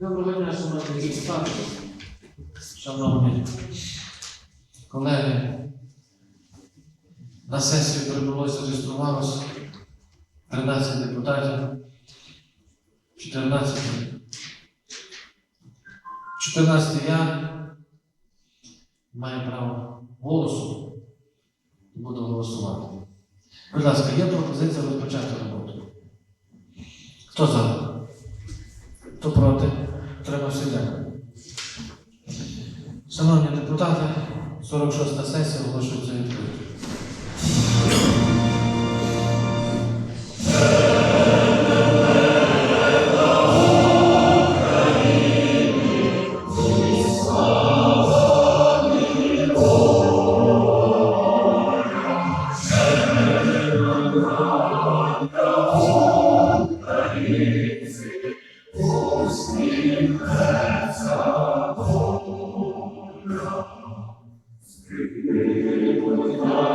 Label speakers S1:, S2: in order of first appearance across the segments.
S1: Доброго дня, шановні депутати, шановні колеги. На сесію прибуло зареєструвалося 13 депутатів, 14. 14 я маю право голосу буду голосувати. Будь ласка, є пропозиція розпочати роботу. Хто за? Хто проти? Треба все дякую. Шановні депутати, 46 сесія оголошується відкритою.
S2: Слава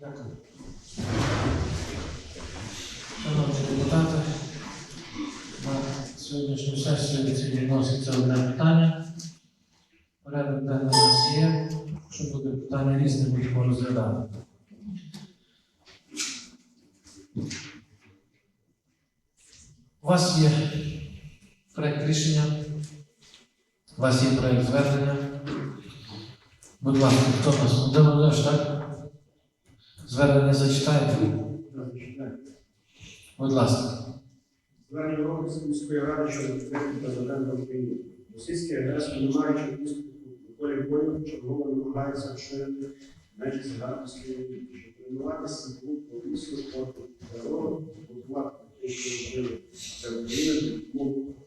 S1: Дякую. Шановні депутати, на сьогоднішню сесію відноситься одне питання. Порядок денний у нас є. Якщо буде питання різне, будемо розглядати. У вас є проєкт рішення, у вас є проєкт звернення. Будь ласка, хто нас? Володимирович, так? Звернення зачитаєте? Будь ласка.
S3: Звернення Ромської міської ради щодо підтримки президента України. Російський агресор, не маючи успіху у полі бою, чергово намагається розширити межі Саратовської області, щоб тренуватися сім'ю поліцію, спорту, терору, готувати політичну війну для України партнерів.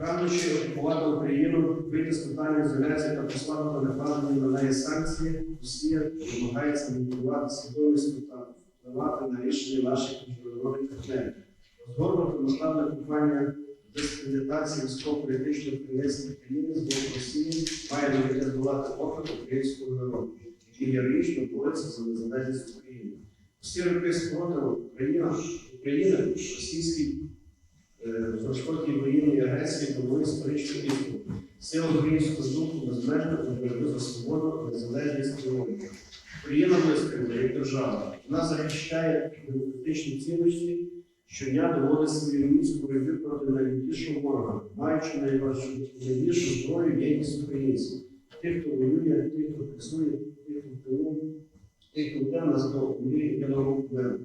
S3: Прагнучи окупувати Україну, вийти з питання ізоляції та послабити накладені на неї санкції, Росія намагається маніпулювати свідомістю та впливати на рішення наших міжнародних партнерів. Розгорнуто масштабне кампанія дискредитації військово-політичної керівництва країни з боку Росії має меті здолати опит українського народу, який героїчно бореться за незалежність України. Всі роки спротиву Україна, Україна російській е, жорстокій воєнній агресії довели історичну істину. Сила українського духу безмежна у боротьбі за свободу, незалежність і. Україна вистояла як держава, Вона захищає демократичні цінності, щодня доводить свою міцну боротьбу проти найлютішого ворога, маючи найбільшу зброю єдність українців. Тих, хто воює, тих, хто працює, тих, хто в тилу, тих, хто йде нас до мрії єдиного миру.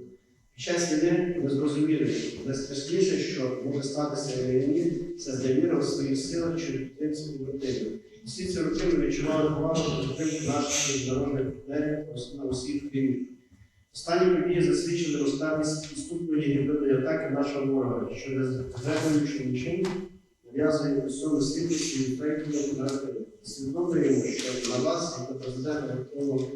S3: Під час війни ми зрозуміли, найстрашніше, що може статися війні, це зневіра в своїх силах чи підтримці побратимів. Всі ці роки ми відчували повагу до підтримки наших міжнародних партнерів на усіх рівнях. Останні події засвідчили розставність підступної гібридної атаки нашого ворога, що не зрекуючи нічим, нав'язує усьому світу свої фейкові наративи. Свідомуємо, що на вас, як на президента Верховного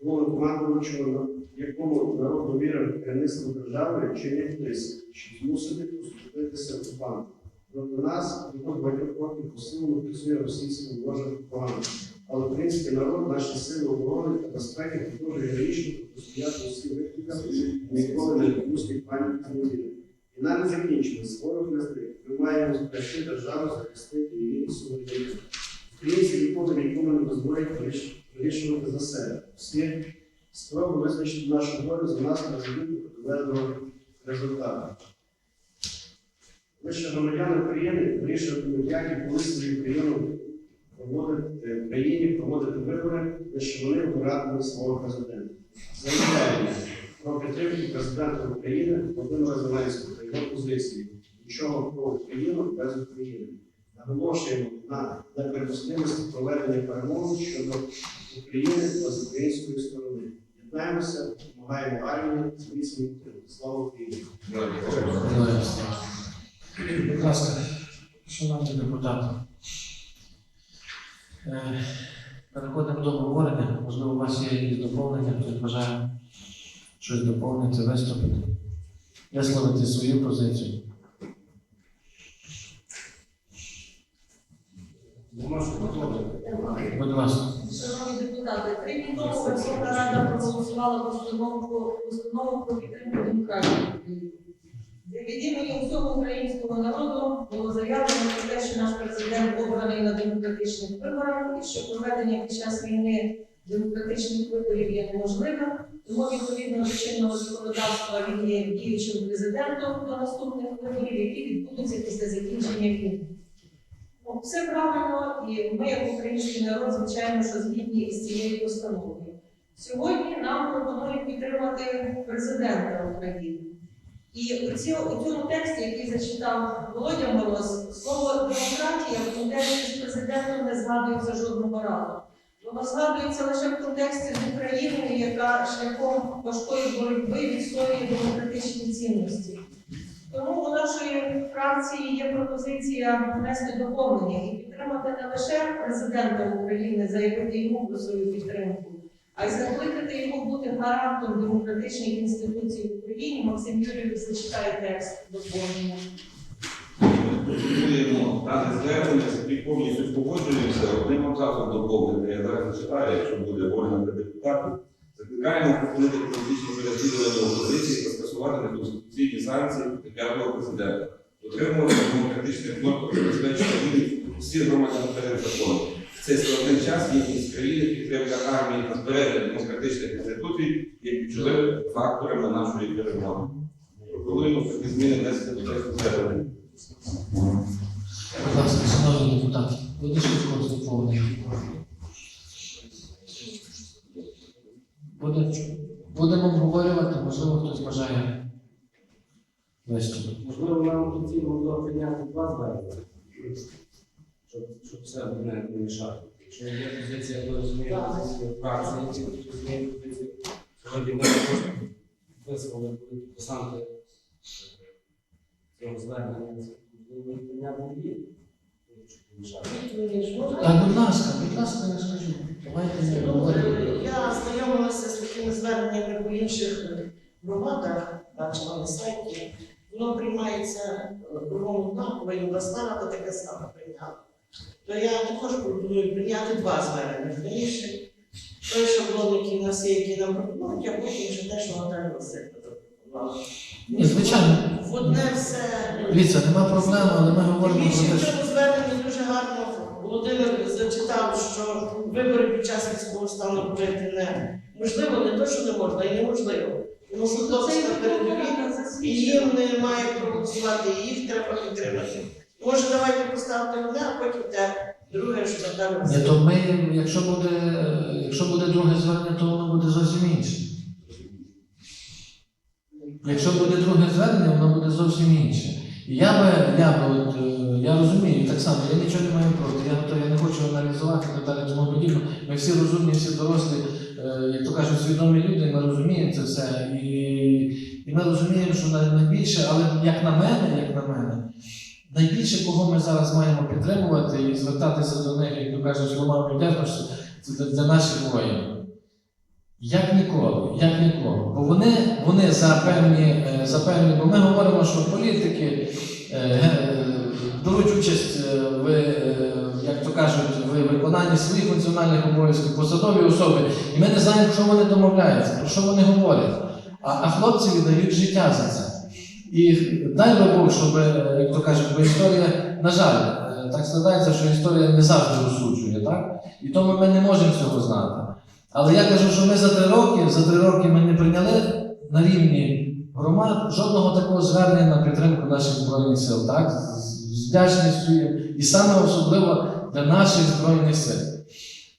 S3: головнокомандуючого, якому народ довірив керівництво держави, чинять тиск, щоб змусити поступитися окупантам. Проти нас протягом багатьох років посилено працює російська ворожа пропаганда. Але український народ, наші сили оборони та безпеки продовжує героїчно протистояти усім викликам ніколи не допустить паніки невіри. Війна не закінчилась, ворог не зник. Ми маємо зберегти державу, захистити її суверенітет. Українці ніколи нікому не дозволять вирішувати за себе. Всі спроби визначити нашу долю за нас до доведеного результату. Ви ще громадяни України вирішують, як коли свою країну проводити країні, проводити вибори, лише вони обиратимуть свого президента. Заявляємо про підтримку президента України Володимира Зеленського та його позиції. Нічого про Україну без України. Наголошуємо на неприпустимості проведення перемовин щодо України та з української сторони. Єднаємося, допомагаємо армії, зміцнювати слава Україні.
S1: Будь ласка, шановні депутати. е, Переходимо до обговорення. Можливо, у вас є якісь доповнення, хтось бажає щось доповнити, виступити, висловити свою позицію. Будь ласка.
S4: Шановні депутати, три дні тому Верховна Рада проголосувала постанову, постанову про підтримку демократії. Від імені усього українського народу було заявлено про те, що наш президент обраний на демократичних виборах і що проведення під час війни демократичних виборів є неможливим. Тому відповідно до чинного законодавства він є діючим президентом до наступних виборів, які відбудуться після закінчення війни. Все правильно, і ми, як український народ, звичайно, що згідні із цією постановою. Сьогодні нам пропонують підтримати президента України. І у цьому, тексті, який зачитав Володя Мороз, слово демократія в контексті з президентом не згадується жодного разу. Воно згадується лише в контексті з Україною, яка шляхом важкої боротьби відстоює демократичні цінності. Тому у нашої фракції є пропозиція внести доповнення і підтримати не лише президента України, заявити йому про свою підтримку, а й закликати його бути гарантом демократичних інституцій в Україні. Максим Юрійович зачитає текст доповнення.
S2: Пропонуємо дане звернення, яким повністю погоджуємося. Одним абзацом доповнити, я зараз зачитаю, якщо буде воля для депутатів. Закликаємо припинити політичні переслідування опозиції та скасувати неконституційні санкції п'ятого президента. Дотримувати демократичних норм забезпечення усіх громадян перед законом. В цей складний час єдність країни, підтримка армії та збереження демократичних інституцій є ключовими факторами нашої перемоги. Пропонуємо такі зміни внести до тексту звернення.
S1: Будь ласка, шановні депутати, будете щось доповнення? Буде, будемо обговорювати, можливо, хтось бажає виступити.
S5: Можливо, нам потрібно було прийняти два звернення, щоб, щоб все не, не мішати. Якщо є позиція, я розумію, позиція фракції, які розуміють позицію. Сьогодні ми також висловили підписанти цього звернення. Можливо, прийняти її, не мішати.
S1: Так, будь ласка, будь ласка, я скажу. Давайте не
S6: Ну,
S1: говоримо.
S6: е, Я знайомилася з такими зверненнями по інших е, громадах, бачила на сайті. Воно приймається е, кругом однаково, і обласна рада таке саме прийняла. То я також пропоную прийняти два звернення. Раніше той шаблон, який в нас є, який нам пропонують, а потім вже те, що Наталя Васильівна запропонувала.
S1: Ні, звичайно.
S6: В одне все.
S1: Дивіться, нема проблем, але ми говоримо
S6: Більше в
S1: що
S6: цьому зверненні дуже гарно Володимир зачитав, що вибори під час військового стану робити не можливо, не то, що не можна, і неможливо. Тому що хлопці на передовій, і їм немає проголосувати, і їх треба підтримати. Може, давайте поставити одне, а потім те друге, що Наталя.
S1: Ні, то ми, якщо буде, якщо буде друге звернення, то воно буде зовсім інше. Якщо буде друге звернення, воно буде зовсім інше. І я би, я би, от, е, я розумію, так само, я нічого не маю проти, я, то я не хочу аналізувати і так далі, тому подібне. Ми всі розумні, всі дорослі, е, як то кажуть, свідомі люди, ми розуміємо це все. І, і ми розуміємо, що найбільше, але як на мене, як на мене, найбільше, кого ми зараз маємо підтримувати і звертатися до них, як то кажуть, словами вдячності, це для, наших воїнів. Як ніколи, як ніколи. Бо вони, вони за певні, е, за певні, бо ми говоримо, що політики е, е, беруть участь в, як то кажуть, в виконанні своїх функціональних обов'язків, посадові особи, і ми не знаємо, що вони домовляються, про що вони говорять. А, а хлопці віддають життя за це. І дай би Бог, щоб, е, як то кажуть, бо історія, на жаль, е, так складається, що історія не завжди розсуджує, так? І тому ми не можемо цього знати. Але я кажу, що ми за три роки, за три роки ми не прийняли на рівні громад жодного такого звернення на підтримку наших збройних сил, так? З- З вдячністю і саме особливо для наших збройних сил.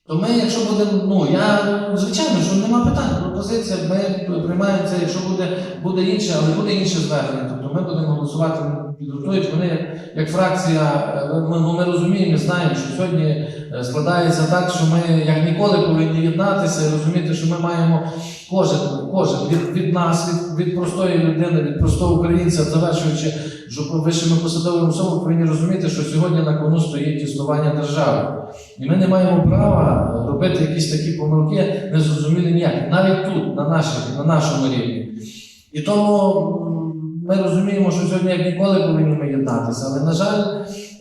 S1: То ми, якщо буде, ну я звичайно, що нема питань, пропозиція, ми приймаємо це, якщо буде, буде інше, але буде інше звернення. Тобто ми будемо голосувати, підготують вони як, фракція. е, Ми, ну, ми розуміємо, ми знаємо, що сьогодні е, складається так, що ми як ніколи повинні єднатися і розуміти, що ми маємо кожен, кожен від, від нас, від, від простої людини, від простого українця, завершуючи вищими посадовими особами, повинні розуміти, що сьогодні на кону стоїть існування держави. І ми не маємо права робити якісь такі помилки, незрозумілі ніяк, навіть тут, на, наших, на нашому рівні. І тому ми розуміємо, що сьогодні як ніколи повинні ми єднатися. Але, на жаль,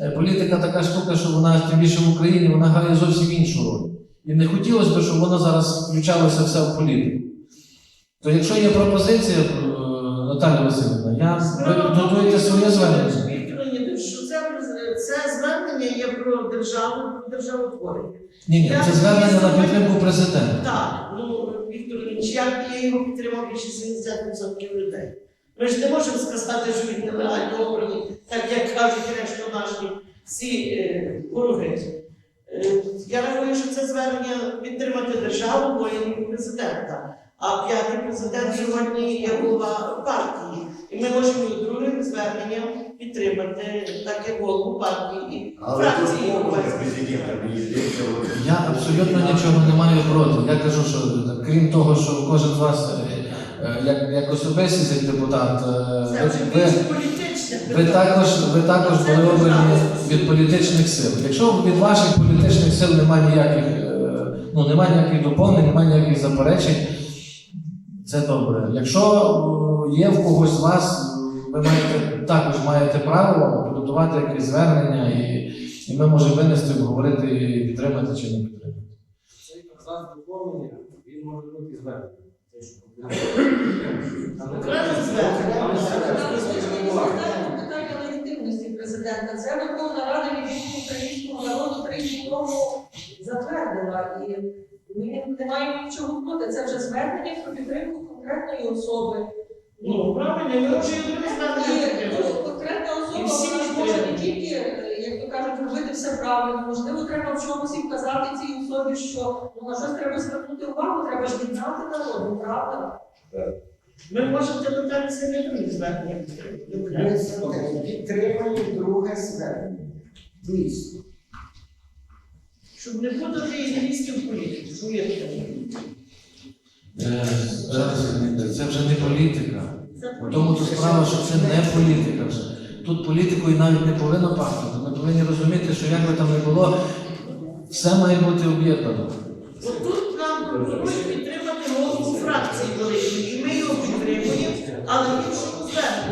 S1: е, політика така штука, що вона тим більше в Україні вона грає зовсім іншу роль. І не хотілося б, щоб воно зараз включалося все в політику. То якщо є пропозиція, е, Наталя Васильівна, я ви підготуєте своє звернення.
S6: Це, звернення є про державу, державотворення.
S1: Ні, ні, це звернення на підтримку президента.
S6: Так, ну Віктор я, я його підтримав більше 70% людей. Ми ж не можемо сказати, що він нелегально обраний, так як кажуть решта наші всі е, вороги. Е, я рахую, що це звернення підтримати державу, воїнів президента. А п'ятий президент сьогодні є голова партії. І ми можемо другим зверненням підтримати так як голову партії і фракції.
S1: Я абсолютно нічого не маю проти. Я кажу, що крім того, що кожен з вас, е, як, як особистість, як депутат, е, ви, ви, також, ви також обрані від політичних сил. Якщо від ваших політичних сил немає ніяких, е, ну, немає ніяких доповнень, немає ніяких заперечень, це добре. Якщо е, є в когось з вас, е, ви маєте, також маєте право підготувати якесь звернення, і, і ми можемо винести, обговорити, підтримати чи не підтримати.
S5: Цей абзац доповнення, він може бути звернений. Не
S6: звернення.
S4: Питання легітимності президента. Це Верховна Рада від українського народу три дні тому затвердила. І ми не маємо нічого проти. Це вже звернення про підтримку конкретної особи.
S6: Ну, правильно, ми можемо і друге звернення
S4: І
S6: підтримати.
S4: ну, конкретна особа вона ж може не тільки, е, як то кажуть, робити все правильно. Можливо, треба в чомусь і вказати цій особі, що ну, на щось треба звернути увагу, треба ж єднати народ, ну, правда?
S6: Ми можемо це не друге звернення
S7: підтримує друге звернення. Дійсно.
S6: Щоб не путати ідеалістів політику. Повірте мені.
S1: Е, зараз, Це вже не політика. У тому то справа, що це не політика вже. Тут політикою навіть не повинно пахнути. Ми повинні розуміти, що як би там не було, все має бути об'єднано.
S6: От тут нам пропонують підтримати голову фракції великої, і ми його підтримуємо, але в іншому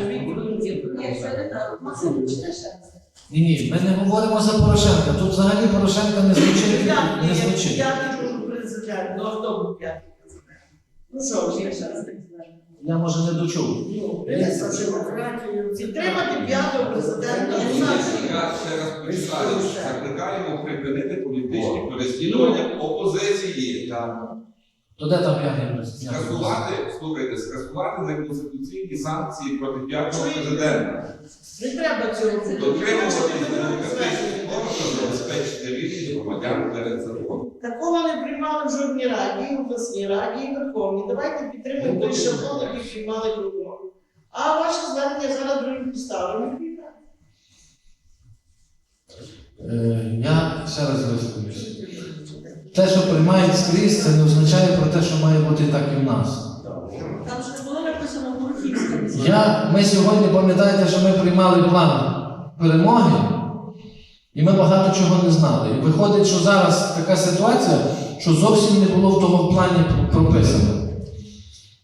S6: Віктор Леонідович.
S4: Ні, це не так. Максим, читай ще раз.
S1: Ні, ні, ми не говоримо за Порошенка. Тут взагалі Порошенка не звучить. Не
S6: я
S1: звучить.
S6: п'ятий був президент, ну хто був п'ятий? Ну що,
S4: Ще
S6: ж,
S4: раз так звернення.
S1: Я може не дочув.
S6: Ну, винести демократію. Підтримати п'ятого президента. Я.
S2: Ще раз почитаю. Закликаємо припинити політичні переслідування опозиції.
S1: То де там п'яний президент?
S2: Скасувати, слухайте, скасувати неконституційні санкції проти п'ятого президента.
S6: Не треба цього ми
S2: демократичних норм та забезпечити рівність громадян перед законом.
S6: Такого не приймали в жодній раді, в обласній раді, і Верховній. Давайте підтримуємо той шаблон, який приймали кругом. А ваше звернення зараз другим поставимо.
S1: Е, Я ще раз висловлюся. Те, що приймають скрізь, це не означає про те, що має бути так і в нас.
S4: Там ж було написано Бурхівська.
S1: Я, ми сьогодні пам'ятаєте, що ми приймали план перемоги, і ми багато чого не знали. І виходить, що зараз така ситуація, що зовсім не було в тому плані прописано.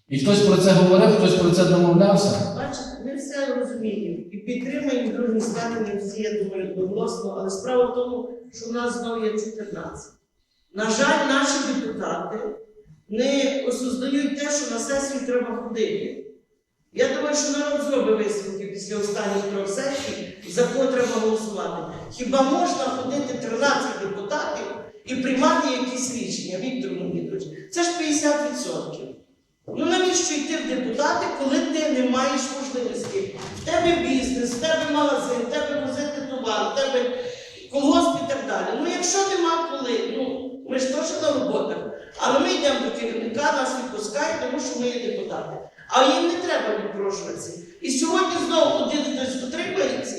S1: І хтось про це говорив, хтось про це домовлявся.
S6: Бачите, ми все розуміємо і підтримуємо друге звернення всі, я думаю, одноголосно, але справа в тому, що в нас знову є 14. На жаль, наші депутати не осознають те, що на сесію треба ходити. Я думаю, що народ зробить висновки після останніх трьох сесій, за кого треба голосувати. Хіба можна ходити 13 депутатів і приймати якісь рішення, Віктор Леонідович? Це ж 50%. Ну навіщо йти в депутати, коли ти не маєш можливості? В тебе бізнес, в тебе магазин, в тебе возити товар, в тебе колгосп і так далі. Ну якщо нема коли, ну ми ж теж на роботах, але ми йдемо до керівника, нас відпускають, тому що ми є депутати. А їм не треба відпрошуватися. І сьогодні знову один хтось утримається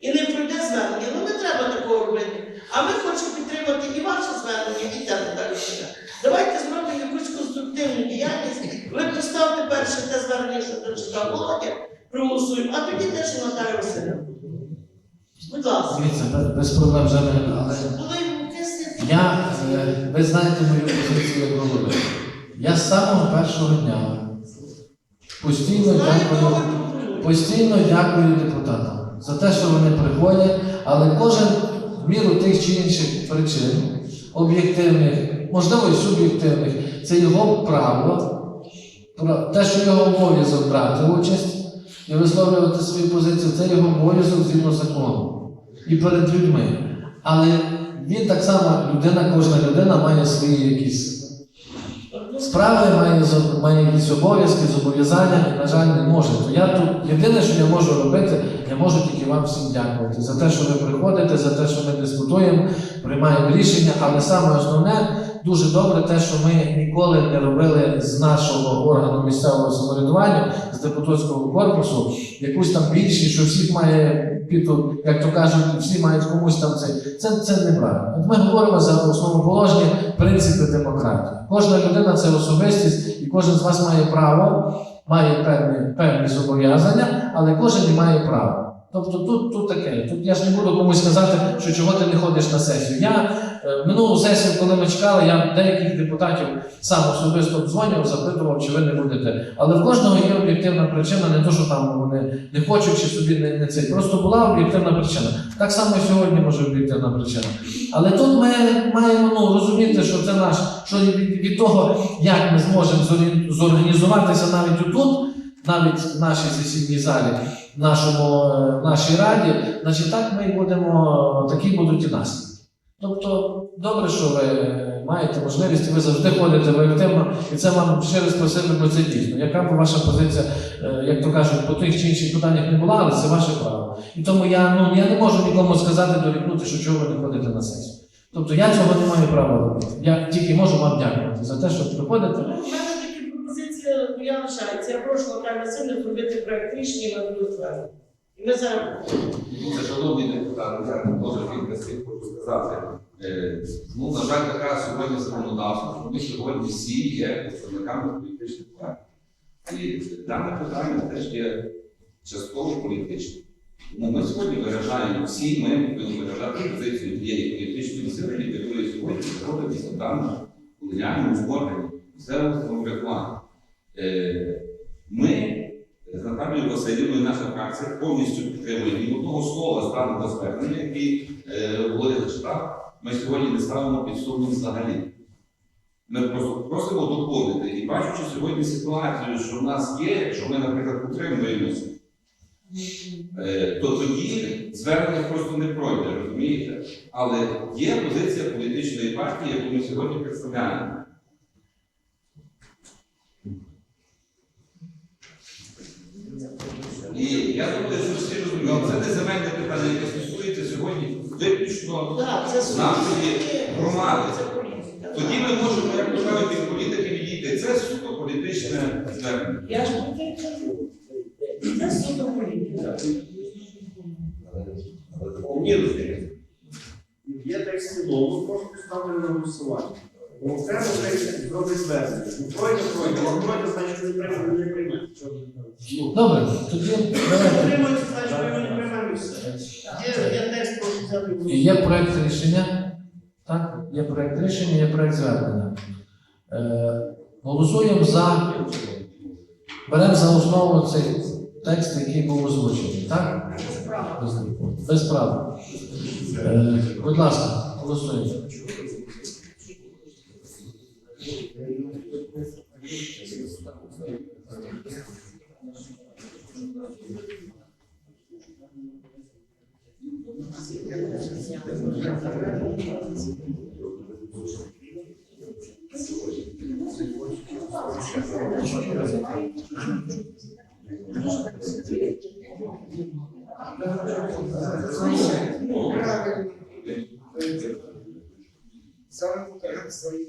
S6: і не пройде звернення. Ну не треба такого робити. А ми хочемо підтримати і ваше звернення, і те далі. Давайте зробимо якусь конструктивну діяльність. Ви поставте перше те звернення, що прочитав Володя, проголосуємо, а тоді те, що Наталя Васильівна. Будь ласка.
S1: Без, проблем але я, е, ви знаєте мою позицію як голови. Я з самого першого дня постійно дякую. Постійно дякую депутатам за те, що вони приходять, але кожен в міру тих чи інших причин, об'єктивних, можливо, і суб'єктивних, це його право, те, що його обов'язок брати участь і висловлювати свою позицію, це його обов'язок згідно закону і перед людьми. Але він так само, людина, кожна людина має свої якісь справи, має, має якісь обов'язки, зобов'язання, і, на жаль, не може. То я тут єдине, що я можу робити, я можу тільки вам всім дякувати за те, що ви приходите, за те, що ми дискутуємо, приймаємо рішення. Але саме основне, дуже добре те, що ми ніколи не робили з нашого органу місцевого самоврядування, з депутатського корпусу, якусь там більшість, що всіх має під, як то кажуть, всі мають комусь там це. Це, це неправильно. Ми говоримо за основоположні принципи демократії. Кожна людина це особистість, і кожен з вас має право, має певні, певні зобов'язання, але кожен не має право. Тобто тут, тут таке. Тут я ж не буду комусь сказати, що чого ти не ходиш на сесію. Я минулу сесію, коли ми чекали, я деяких депутатів сам особисто дзвонив, запитував, чи ви не будете. Але в кожного є об'єктивна причина, не то, що там вони не хочуть чи собі не, не це. Просто була об'єктивна причина. Так само і сьогодні може об'єктивна причина. Але тут ми маємо ну, розуміти, що це наш, що від, від того, як ми зможемо зорганізуватися навіть отут, навіть в нашій сесійній залі, в нашому, е, нашій раді, значить так ми будемо, такі будуть і наслідки. Тобто, добре, що ви маєте можливість, ви завжди ходите, ви активно, і це вам ще раз просити, бо це дійсно. Яка б ваша позиція, е, як то кажуть, по тих чи інших питаннях не була, але це ваше право. І тому я, ну, я не можу нікому сказати, дорікнути, що чого ви не ходите на сесію. Тобто я цього не маю права робити. Я тільки можу вам дякувати за те, що приходите.
S6: Ну, в мене такі пропозиція моя лишається. Я прошу Наталю Васильівну зробити проект рішення на. І ми зараз
S2: Це шановні депутати, слів хочу сказати. Е, Ну, на жаль, така сьогодні законодавство, що ми сьогодні всі є представниками політичних партій. І дане питання теж є частково політичним. Ми сьогодні виражаємо всі, ми повинні виражати позицію тієї політичної сили, якої сьогодні знаходиться в даному колоніальному органі місцевого самоврядування. Е, Ми Наталією Васильівною, наша фракція повністю підтримує ні одного слова з даного звернення, який е, Володя зачитав. Ми сьогодні не ставимо під сумнів взагалі. Ми просто просимо доповнити. І бачучи сьогодні ситуацію, що в нас є, якщо ми, наприклад, утримуємося, е, то тоді звернення просто не пройде, розумієте? Але є позиція політичної партії, яку ми сьогодні представляємо. І я думаю, що всі розуміють, це не земельне питання, яке стосується сьогодні виключно
S6: Так, це
S2: нашої громади.
S6: Це політика.
S2: Тоді ми можемо, як то кажуть, від політики відійти. Це суто політичне звернення.
S6: Я ж про те й кажу. Це суто політика.
S3: Ні, Є текст цілому, прошу поставити на голосування. Бо окремо текст зробить звернення. Ну, Пройде, пройде, не пройде, значить не прийме, не прийме. Ну,
S1: Добре, тоді давайте.
S3: Утримується, значить ми не приймемо і все. Є, є текст, прошу взяти в
S1: І Є проект рішення. Так, є проект рішення, є проект звернення. Е, голосуємо за. Беремо за основу цей текст, який був озвучений. Так? Без, без права. Е, будь ласка, голосуємо. Саме покажи свої.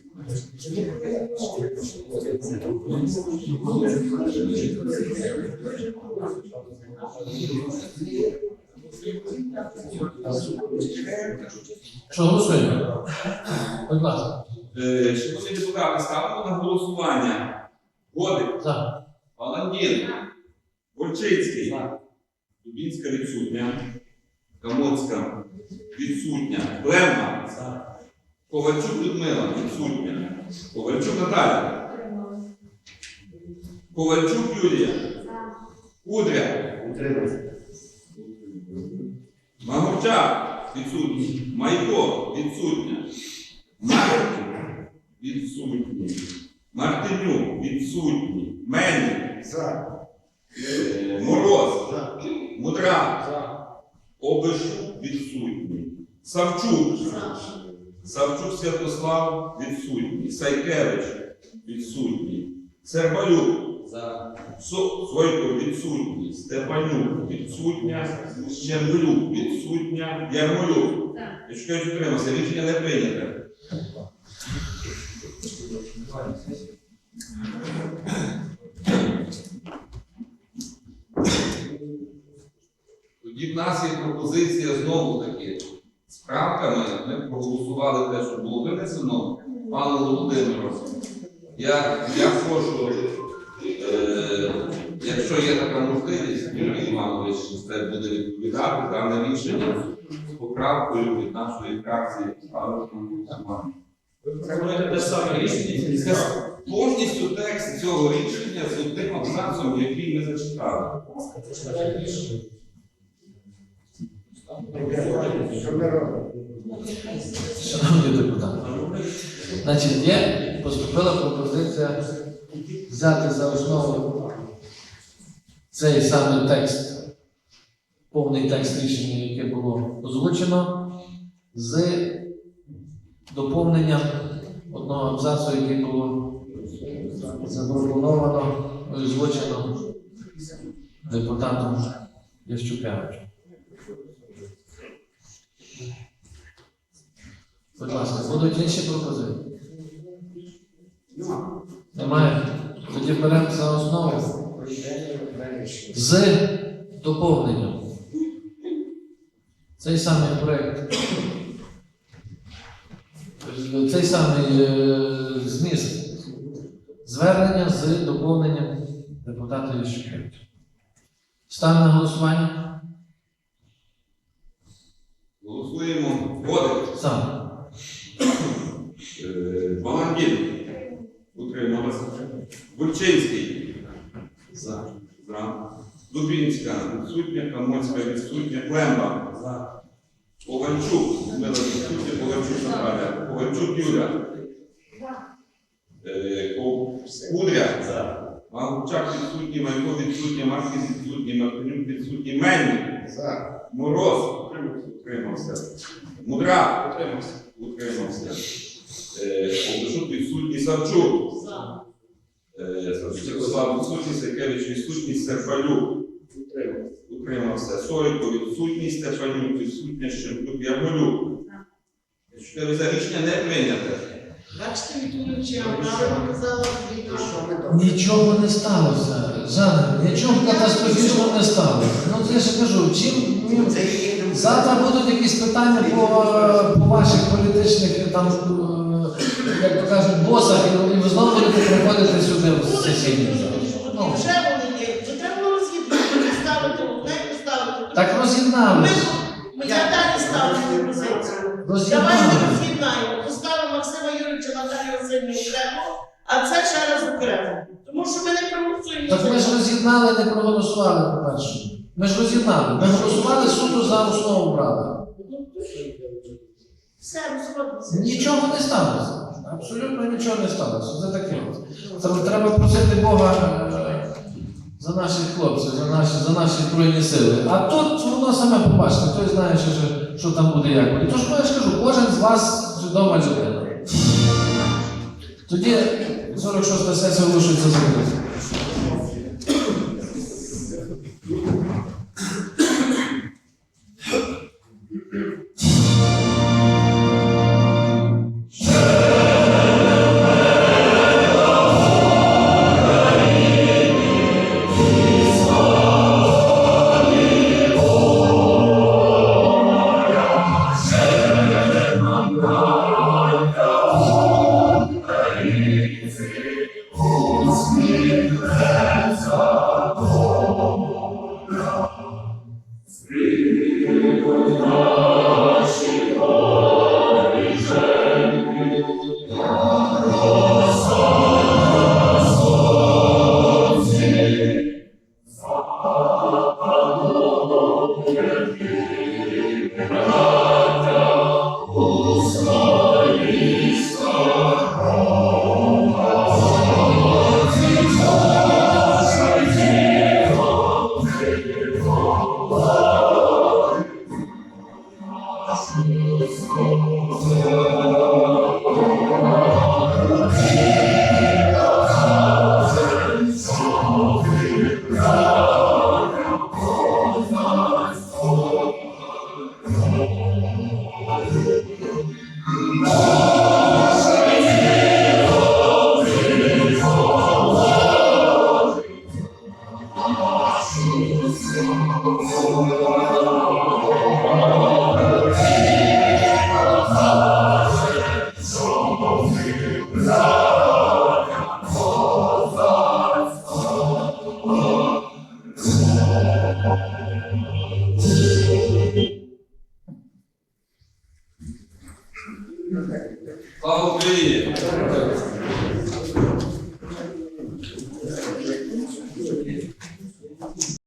S1: Що голосуємо? Будь ласка.
S2: Е, Шановні депутати, ставимо на голосування. Годик,
S1: За.
S2: Паландін, Вольчицький, Дубінська відсутня, Камоцька. Відсутня, Плевна, Ковальчук Людмила відсутня, Ковальчук Наталя, Ковальчук Юлія, Кудря, Магурчак відсутній, Майко відсутня, Марків відсутній, Мартинюк відсутній, Мельник, е, Мороз, Мудра, Обишук відсутній, Савчук, Савчук Святослав відсутній, Сайкевич відсутній, Сербалюк, Со- Сойко відсутній, Степанюк відсутня, Щерблюк відсутня, Ярмолюк. Якщо утримався, рішення не прийняте. Тоді в нас є пропозиція знову таки з правками. Ми проголосували те, що було винесено пану Володимиру. Я, я прошу, е, якщо є така можливість, Юрій Іванович це буде відповідати дане рішення з поправкою від нашої фракції ставити.
S5: Це те саме рішення.
S2: Повністю текст цього рішення з тим абзацом, який ми зачитали.
S1: Шановні депутати. Значить, є поступила пропозиція взяти за основу цей самий текст, повний текст рішення, яке було озвучено, з доповненням одного абзацу, який було запропоновано озвучено депутатом Ящукевичем. Будь ласка, будуть інші пропозиції? Немає. Тоді беремо за основу з доповненням. Цей самий проект е, цей самий е, зміст звернення з доповненням депутата Ющенка. Став на голосування?
S2: Голосуємо. Водик.
S1: Сам.
S2: Баландін. Утрималася. Бульчинський. За. За. Дубінська. Відсутня. Камонська відсутня. Клемба.
S5: За.
S2: Ковальчук. Людмила відсутня. Ковальчук Наталя. Ковальчук Юля. Е, Кудря. Магучак відсутній, Майко відсутній, Марків відсутній, Мартинюк відсутній, Мельник. Мороз. Утримався. Мудра. Утримався. Утримався. Е, Обишук відсутній, Савчук. Е, Святослав відсутній, Секевич відсутній, Стефалюк. Утримався. Сойко відсутній, Стефанюк відсутня, Щербюк, Ярмолюк. Чотири за рішення не прийняте.
S6: Бачите, Вікторович, я правильно казала?
S1: Нічого не сталося. Жанна, нічого катастрофічного не сталося. Ну я ж кажу, чим ну,
S7: Це
S1: завтра будуть якісь питання по, по ваших політичних там, е, як то кажуть, босах, і ви знову будете приходити сюди в сесійний зал. Ну,
S6: вже вони є. То треба роз'єднати, ставити одне поставити.
S1: так
S6: Ми,
S1: роз'єдналися.
S6: ми я далі ставлю пропозицію. Давайте роз'єднаємо. Поставимо Максима Юрійовича Наталію Васильівну окремо, а це ще раз окремо. Тому що ми не проголосуємо.
S1: Так ми ж роз'єднали, не проголосували, по-перше. Ми ж роз'єднали. Ми голосували суто за основу брали.
S6: Все, розходимося.
S1: Нічого не сталося. Абсолютно нічого не сталося. Це таке. Треба просити Бога е, за наших хлопців, за наші, за наші збройні сили. А тут воно саме побачите, хтось знає, що, що, там буде як буде. Тож я ж кажу, кожен з вас чудова людина. Тоді 46 сесія оголошується закрита.